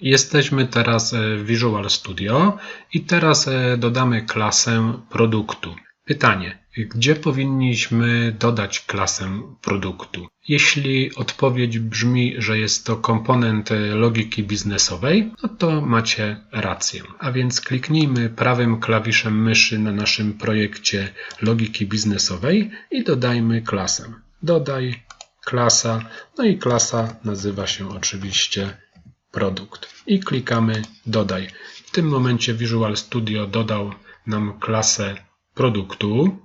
Jesteśmy teraz w Visual Studio i teraz e, dodamy klasę produktu. Pytanie, gdzie powinniśmy dodać klasę produktu? Jeśli odpowiedź brzmi, że jest to komponent e, logiki biznesowej, no to macie rację. A więc kliknijmy prawym klawiszem myszy na naszym projekcie logiki biznesowej i dodajmy klasę. Dodaj klasa, no i klasa nazywa się oczywiście produkt i klikamy dodaj. W tym momencie Visual Studio dodał nam klasę produktu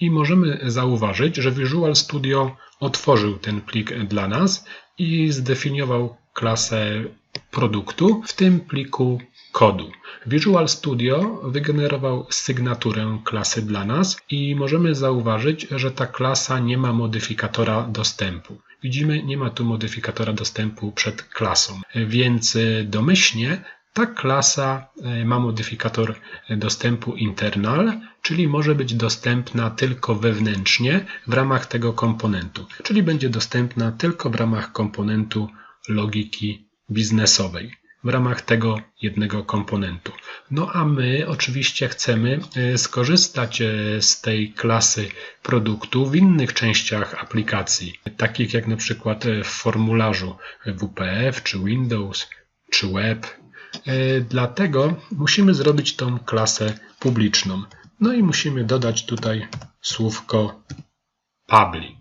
i możemy zauważyć, że Visual Studio otworzył ten plik dla nas i zdefiniował klasę produktu w tym pliku kodu. Visual Studio wygenerował sygnaturę klasy dla nas i możemy zauważyć, że ta klasa nie ma modyfikatora dostępu. Widzimy, nie ma tu modyfikatora dostępu przed klasą, więc domyślnie ta klasa e, ma modyfikator dostępu internal, czyli może być dostępna tylko wewnętrznie w ramach tego komponentu, czyli będzie dostępna tylko w ramach komponentu logiki biznesowej w ramach tego jednego komponentu. No a my oczywiście chcemy e, skorzystać e, z tej klasy produktu w innych częściach aplikacji, takich jak na przykład w formularzu WPF, czy Windows, czy Web. E, dlatego musimy zrobić tą klasę publiczną. No i musimy dodać tutaj słówko public.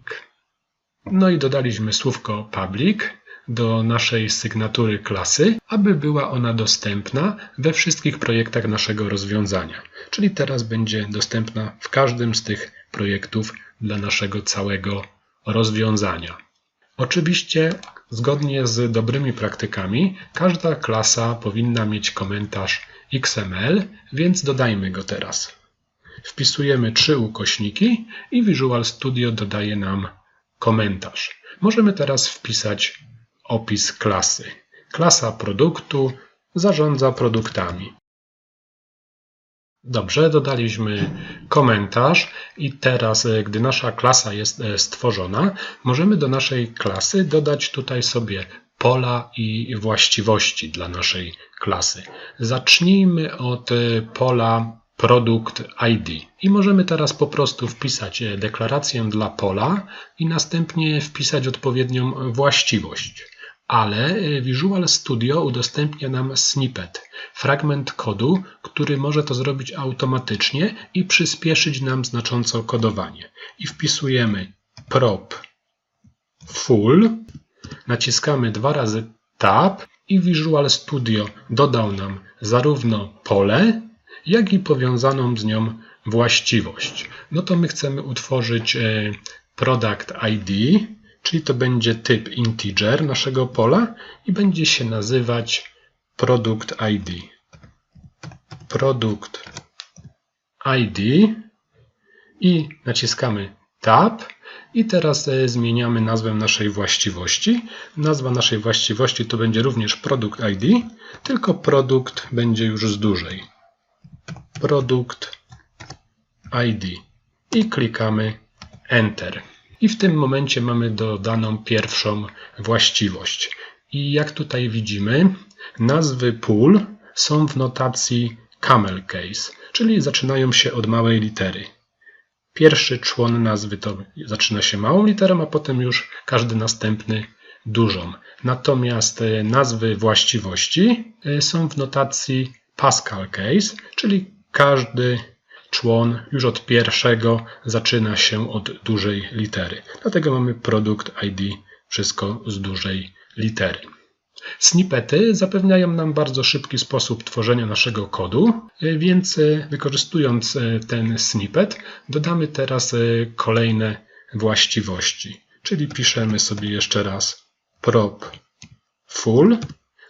No i dodaliśmy słówko public do naszej sygnatury klasy, aby była ona dostępna we wszystkich projektach naszego rozwiązania. Czyli teraz będzie dostępna w każdym z tych projektów dla naszego całego rozwiązania. Oczywiście, zgodnie z dobrymi praktykami, każda klasa powinna mieć komentarz XML, więc dodajmy go teraz. Wpisujemy trzy ukośniki i Visual Studio dodaje nam komentarz. Możemy teraz wpisać Opis klasy. Klasa produktu zarządza produktami. Dobrze, dodaliśmy komentarz i teraz, e, gdy nasza klasa jest e, stworzona, możemy do naszej klasy dodać tutaj sobie pola i właściwości dla naszej klasy. Zacznijmy od e, pola produkt ID i możemy teraz po prostu wpisać deklarację dla pola i następnie wpisać odpowiednią właściwość ale y, Visual Studio udostępnia nam snippet, fragment kodu, który może to zrobić automatycznie i przyspieszyć nam znacząco kodowanie. I wpisujemy prop full, naciskamy dwa razy tab i Visual Studio dodał nam zarówno pole, jak i powiązaną z nią właściwość. No to my chcemy utworzyć y, product ID, czyli to będzie typ integer naszego pola i będzie się nazywać produkt ID. Produkt ID i naciskamy Tab i teraz e, zmieniamy nazwę naszej właściwości. Nazwa naszej właściwości to będzie również produkt ID, tylko produkt będzie już z dużej. Produkt ID i klikamy Enter. I w tym momencie mamy dodaną pierwszą właściwość. I jak tutaj widzimy, nazwy pól są w notacji camel case, czyli zaczynają się od małej litery. Pierwszy człon nazwy to zaczyna się małą literą, a potem już każdy następny dużą. Natomiast e, nazwy właściwości e, są w notacji Pascal case, czyli każdy człon już od pierwszego zaczyna się od dużej litery. Dlatego mamy produkt ID, wszystko z dużej litery. Snippety zapewniają nam bardzo szybki sposób tworzenia naszego kodu, więc wykorzystując ten snippet dodamy teraz kolejne właściwości. Czyli piszemy sobie jeszcze raz prop full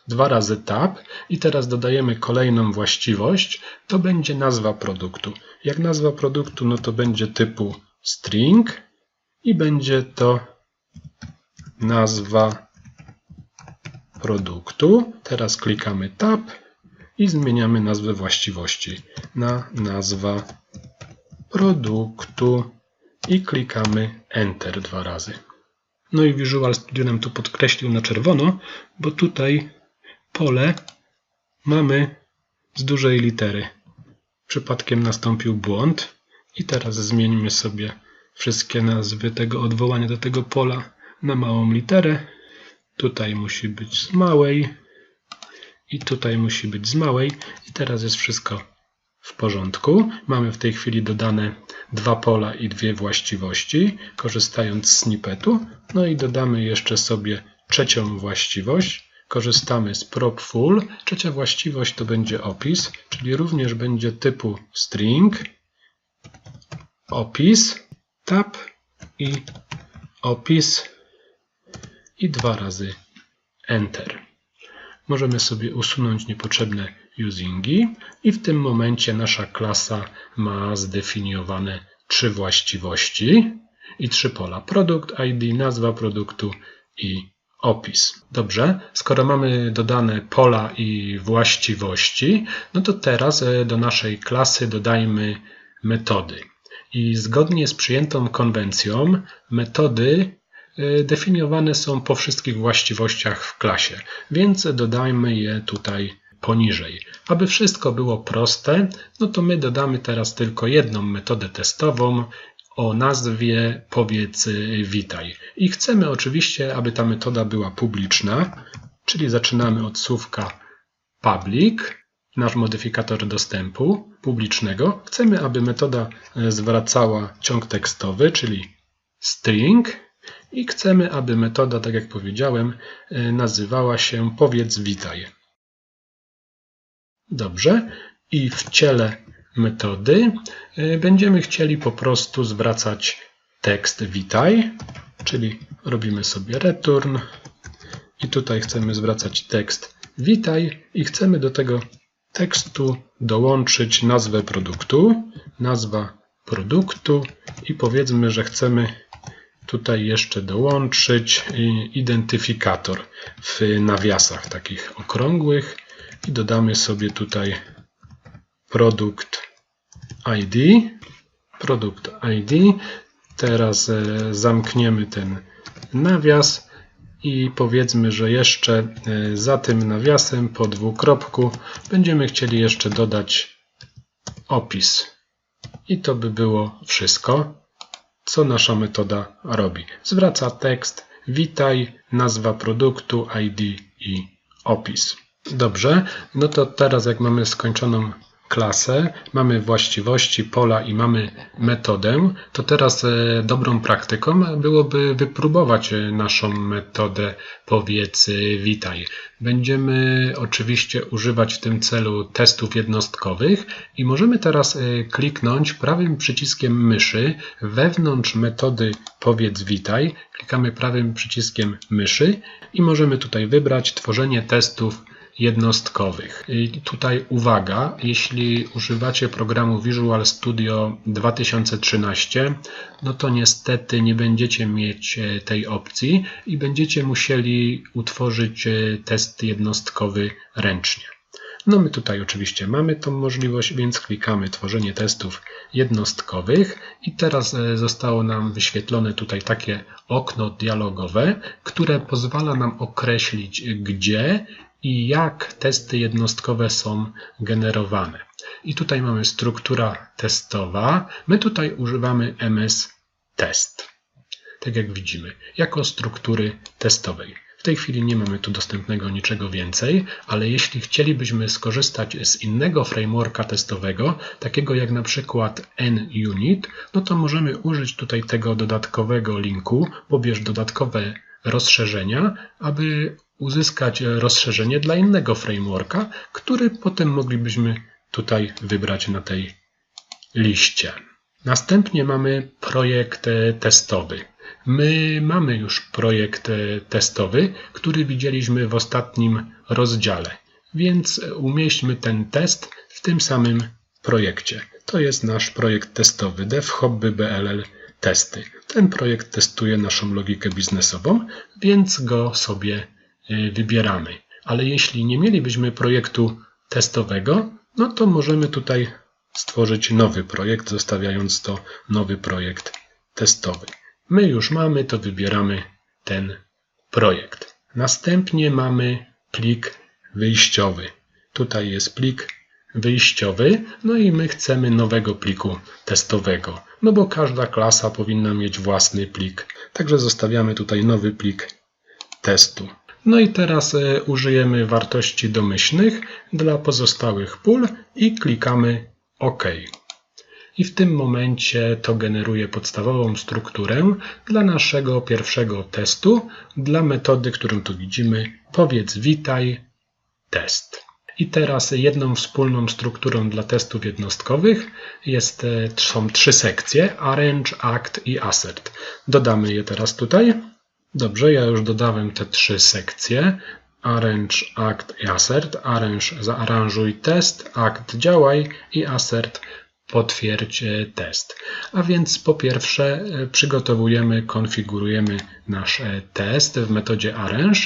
dwa razy tab i teraz dodajemy kolejną właściwość, to będzie nazwa produktu. Jak nazwa produktu, no to będzie typu string i będzie to nazwa produktu. Teraz klikamy tab i zmieniamy nazwę właściwości na nazwa produktu i klikamy Enter dwa razy. No i Visual Studio nam tu podkreślił na czerwono, bo tutaj pole mamy z dużej litery. Przypadkiem nastąpił błąd i teraz zmieńmy sobie wszystkie nazwy tego odwołania do tego pola na małą literę. Tutaj musi być z małej i tutaj musi być z małej i teraz jest wszystko w porządku. Mamy w tej chwili dodane dwa pola i dwie właściwości, korzystając z snippetu. No i dodamy jeszcze sobie trzecią właściwość. Korzystamy z prop full. Trzecia właściwość to będzie opis, czyli również będzie typu string, opis, tab i opis i dwa razy enter. Możemy sobie usunąć niepotrzebne usingi i w tym momencie nasza klasa ma zdefiniowane trzy właściwości i trzy pola. Produkt ID, nazwa produktu i opis. Dobrze, skoro mamy dodane pola i właściwości, no to teraz e, do naszej klasy dodajmy metody. I zgodnie z przyjętą konwencją metody e, definiowane są po wszystkich właściwościach w klasie, więc dodajmy je tutaj poniżej. Aby wszystko było proste, no to my dodamy teraz tylko jedną metodę testową o nazwie powiedz witaj. I chcemy oczywiście, aby ta metoda była publiczna, czyli zaczynamy od słówka public, nasz modyfikator dostępu publicznego. Chcemy, aby metoda zwracała ciąg tekstowy, czyli string i chcemy, aby metoda, tak jak powiedziałem, nazywała się powiedz witaj. Dobrze. I w ciele metody. Y, będziemy chcieli po prostu zwracać tekst witaj, czyli robimy sobie return. I tutaj chcemy zwracać tekst witaj i chcemy do tego tekstu dołączyć nazwę produktu, nazwa produktu i powiedzmy, że chcemy tutaj jeszcze dołączyć identyfikator w nawiasach takich okrągłych i dodamy sobie tutaj produkt ID. Produkt ID. Teraz e, zamkniemy ten nawias i powiedzmy, że jeszcze e, za tym nawiasem po dwukropku będziemy chcieli jeszcze dodać opis. I to by było wszystko, co nasza metoda robi. Zwraca tekst, witaj, nazwa produktu, ID i opis. Dobrze, no to teraz jak mamy skończoną klasę, mamy właściwości pola i mamy metodę, to teraz e, dobrą praktyką byłoby wypróbować e, naszą metodę powiedz witaj. Będziemy oczywiście używać w tym celu testów jednostkowych i możemy teraz e, kliknąć prawym przyciskiem myszy wewnątrz metody powiedz witaj. Klikamy prawym przyciskiem myszy i możemy tutaj wybrać tworzenie testów jednostkowych. I tutaj uwaga, jeśli używacie programu Visual Studio 2013, no to niestety nie będziecie mieć e, tej opcji i będziecie musieli utworzyć e, test jednostkowy ręcznie. No my tutaj oczywiście mamy tą możliwość, więc klikamy tworzenie testów jednostkowych i teraz e, zostało nam wyświetlone tutaj takie okno dialogowe, które pozwala nam określić gdzie i jak testy jednostkowe są generowane. I tutaj mamy struktura testowa. My tutaj używamy MS test. Tak jak widzimy, jako struktury testowej. W tej chwili nie mamy tu dostępnego niczego więcej, ale jeśli chcielibyśmy skorzystać z innego frameworka testowego, takiego jak na przykład NUnit, no to możemy użyć tutaj tego dodatkowego linku, pobierz dodatkowe rozszerzenia, aby uzyskać rozszerzenie dla innego frameworka, który potem moglibyśmy tutaj wybrać na tej liście. Następnie mamy projekt testowy. My mamy już projekt testowy, który widzieliśmy w ostatnim rozdziale, więc umieśćmy ten test w tym samym projekcie. To jest nasz projekt testowy DevHobby.bll testy. Ten projekt testuje naszą logikę biznesową, więc go sobie wybieramy. Ale jeśli nie mielibyśmy projektu testowego, no to możemy tutaj stworzyć nowy projekt, zostawiając to nowy projekt testowy. My już mamy, to wybieramy ten projekt. Następnie mamy plik wyjściowy. Tutaj jest plik wyjściowy, no i my chcemy nowego pliku testowego, no bo każda klasa powinna mieć własny plik. Także zostawiamy tutaj nowy plik testu. No i teraz e, użyjemy wartości domyślnych dla pozostałych pól i klikamy OK. I w tym momencie to generuje podstawową strukturę dla naszego pierwszego testu, dla metody, którą tu widzimy, powiedz witaj, test. I teraz jedną wspólną strukturą dla testów jednostkowych jest, e, są trzy sekcje: arrange, act i assert. Dodamy je teraz tutaj. Dobrze, ja już dodałem te trzy sekcje. Arrange, act i assert. Arrange zaaranżuj test, act działaj i assert potwierdź e, test. A więc po pierwsze e, przygotowujemy, konfigurujemy nasz e, test w metodzie arrange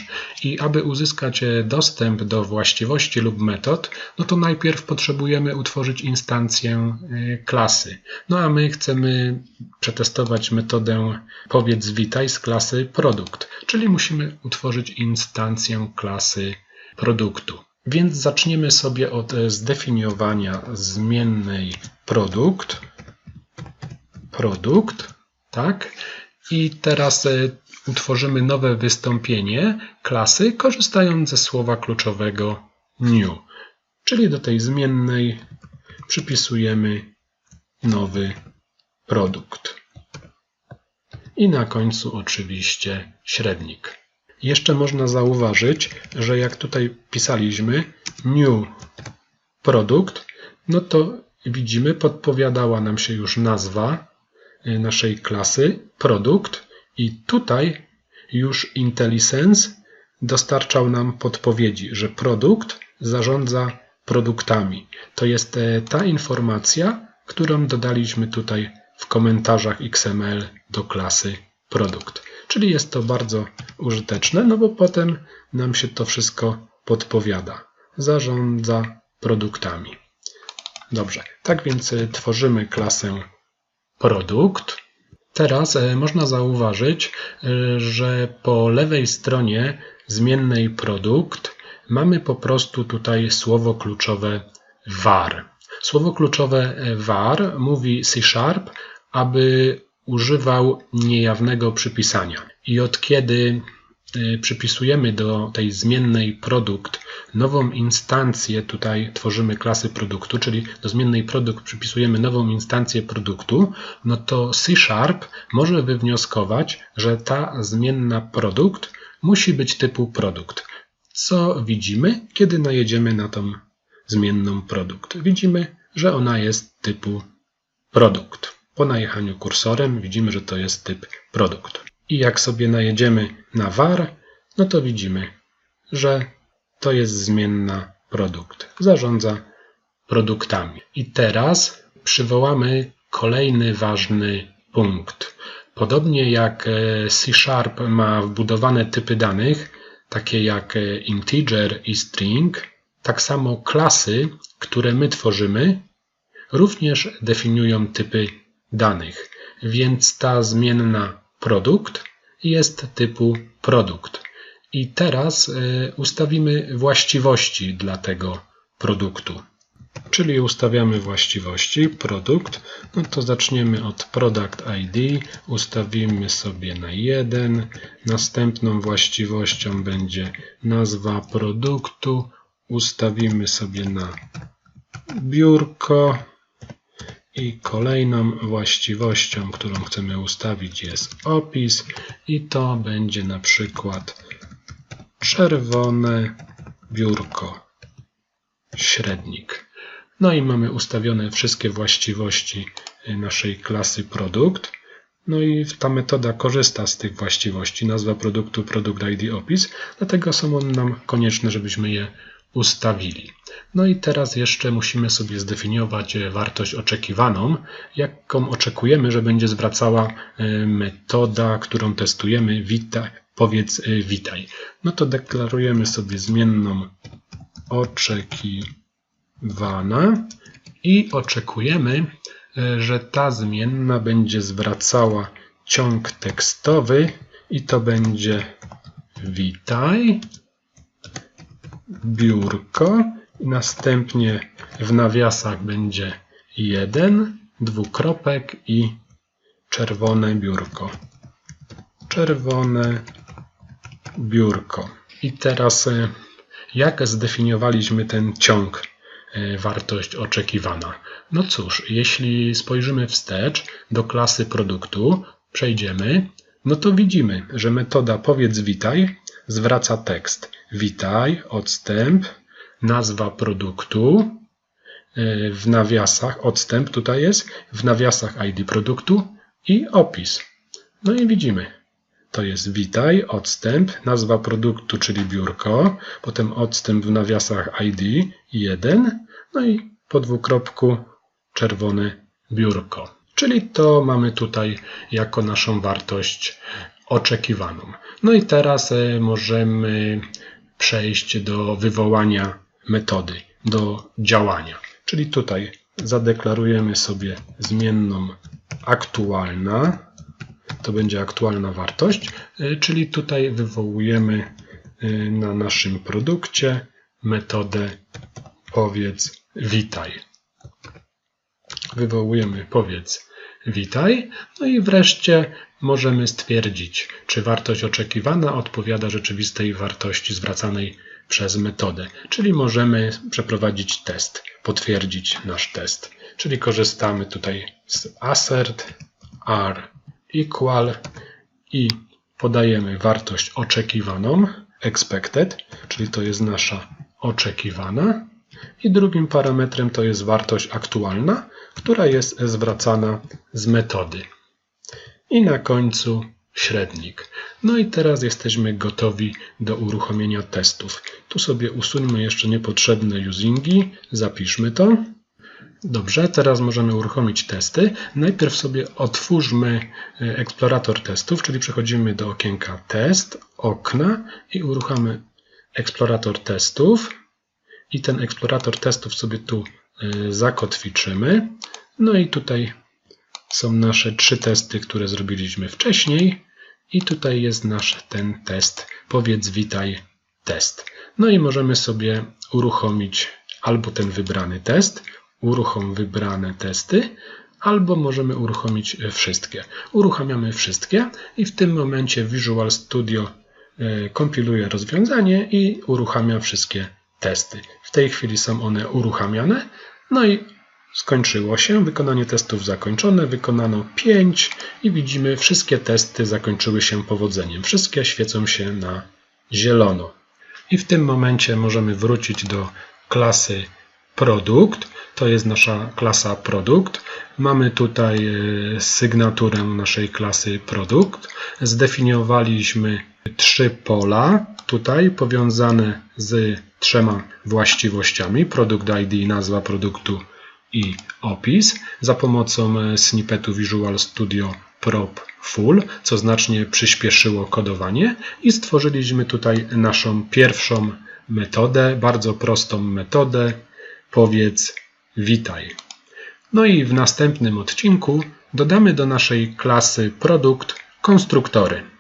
i aby uzyskać dostęp do właściwości lub metod, no to najpierw potrzebujemy utworzyć instancję klasy. No a my chcemy przetestować metodę powiedz witaj z klasy produkt, czyli musimy utworzyć instancję klasy produktu. Więc zaczniemy sobie od e, zdefiniowania zmiennej produkt. Produkt, tak? I teraz e, utworzymy nowe wystąpienie klasy, korzystając ze słowa kluczowego new. Czyli do tej zmiennej przypisujemy nowy produkt. I na końcu oczywiście średnik. Jeszcze można zauważyć, że jak tutaj pisaliśmy new produkt, no to widzimy, podpowiadała nam się już nazwa y, naszej klasy produkt i tutaj już IntelliSense dostarczał nam podpowiedzi, że produkt zarządza produktami. To jest e, ta informacja, którą dodaliśmy tutaj w komentarzach XML do klasy produkt. Czyli jest to bardzo użyteczne, no bo potem nam się to wszystko podpowiada. Zarządza produktami. Dobrze, tak więc e, tworzymy klasę produkt. Teraz e, można zauważyć, e, że po lewej stronie zmiennej produkt mamy po prostu tutaj słowo kluczowe var. Słowo kluczowe var mówi C Sharp, aby używał niejawnego przypisania. I od kiedy y, przypisujemy do tej zmiennej produkt nową instancję, tutaj tworzymy klasy produktu, czyli do zmiennej produkt przypisujemy nową instancję produktu, no to C Sharp może wywnioskować, że ta zmienna produkt musi być typu produkt. Co widzimy, kiedy najedziemy na tą zmienną produkt? Widzimy, że ona jest typu produkt. Po najechaniu kursorem widzimy, że to jest typ produkt. I jak sobie najedziemy na var, no to widzimy, że to jest zmienna produkt. Zarządza produktami. I teraz przywołamy kolejny ważny punkt. Podobnie jak e, C Sharp ma wbudowane typy danych, takie jak e, integer i string, tak samo klasy, które my tworzymy, również definiują typy danych, więc ta zmienna produkt jest typu produkt. I teraz e, ustawimy właściwości dla tego produktu. Czyli ustawiamy właściwości produkt, no to zaczniemy od product ID, ustawimy sobie na 1, następną właściwością będzie nazwa produktu, ustawimy sobie na biurko, i kolejną właściwością, którą chcemy ustawić jest opis i to będzie na przykład czerwone biurko, średnik. No i mamy ustawione wszystkie właściwości naszej klasy produkt. No i ta metoda korzysta z tych właściwości, nazwa produktu, produkt ID, opis, dlatego są one nam konieczne, żebyśmy je ustawili. No i teraz jeszcze musimy sobie zdefiniować e, wartość oczekiwaną, jaką oczekujemy, że będzie zwracała e, metoda, którą testujemy, witaj, powiedz e, witaj. No to deklarujemy sobie zmienną oczekiwana i oczekujemy, że ta zmienna będzie zwracała ciąg tekstowy i to będzie witaj biurko i następnie w nawiasach będzie jeden, dwukropek i czerwone biurko. Czerwone biurko. I teraz e, jak zdefiniowaliśmy ten ciąg e, wartość oczekiwana? No cóż, jeśli spojrzymy wstecz do klasy produktu, przejdziemy, no to widzimy, że metoda powiedz witaj zwraca tekst. Witaj, odstęp, nazwa produktu, e, w nawiasach, odstęp tutaj jest, w nawiasach ID produktu i opis. No i widzimy, to jest witaj, odstęp, nazwa produktu, czyli biurko, potem odstęp w nawiasach ID 1, no i po dwukropku czerwone biurko. Czyli to mamy tutaj jako naszą wartość oczekiwaną. No i teraz e, możemy przejść do wywołania metody, do działania. Czyli tutaj zadeklarujemy sobie zmienną aktualna, to będzie aktualna wartość, e, czyli tutaj wywołujemy e, na naszym produkcie metodę powiedz witaj. Wywołujemy powiedz witaj, no i wreszcie możemy stwierdzić, czy wartość oczekiwana odpowiada rzeczywistej wartości zwracanej przez metodę, czyli możemy przeprowadzić test, potwierdzić nasz test. Czyli korzystamy tutaj z assert r equal i podajemy wartość oczekiwaną, expected, czyli to jest nasza oczekiwana. I drugim parametrem to jest wartość aktualna, która jest zwracana z metody. I na końcu średnik. No i teraz jesteśmy gotowi do uruchomienia testów. Tu sobie usuńmy jeszcze niepotrzebne usingi, zapiszmy to. Dobrze, teraz możemy uruchomić testy. Najpierw sobie otwórzmy e, eksplorator testów, czyli przechodzimy do okienka test, okna i uruchamy eksplorator testów. I ten eksplorator testów sobie tu e, zakotwiczymy. No i tutaj są nasze trzy testy, które zrobiliśmy wcześniej. I tutaj jest nasz ten test. Powiedz witaj test. No i możemy sobie uruchomić albo ten wybrany test, uruchom wybrane testy, albo możemy uruchomić wszystkie. Uruchamiamy wszystkie i w tym momencie Visual Studio e, kompiluje rozwiązanie i uruchamia wszystkie testy. W tej chwili są one uruchamiane. No i skończyło się. Wykonanie testów zakończone. Wykonano 5 i widzimy wszystkie testy zakończyły się powodzeniem. Wszystkie świecą się na zielono. I w tym momencie możemy wrócić do klasy produkt. To jest nasza klasa produkt. Mamy tutaj e, sygnaturę naszej klasy produkt. Zdefiniowaliśmy trzy pola tutaj powiązane z trzema właściwościami. Produkt ID, nazwa produktu i opis za pomocą e, snippetu Visual Studio Prop Full, co znacznie przyspieszyło kodowanie i stworzyliśmy tutaj naszą pierwszą metodę, bardzo prostą metodę, powiedz witaj. No i w następnym odcinku dodamy do naszej klasy produkt konstruktory.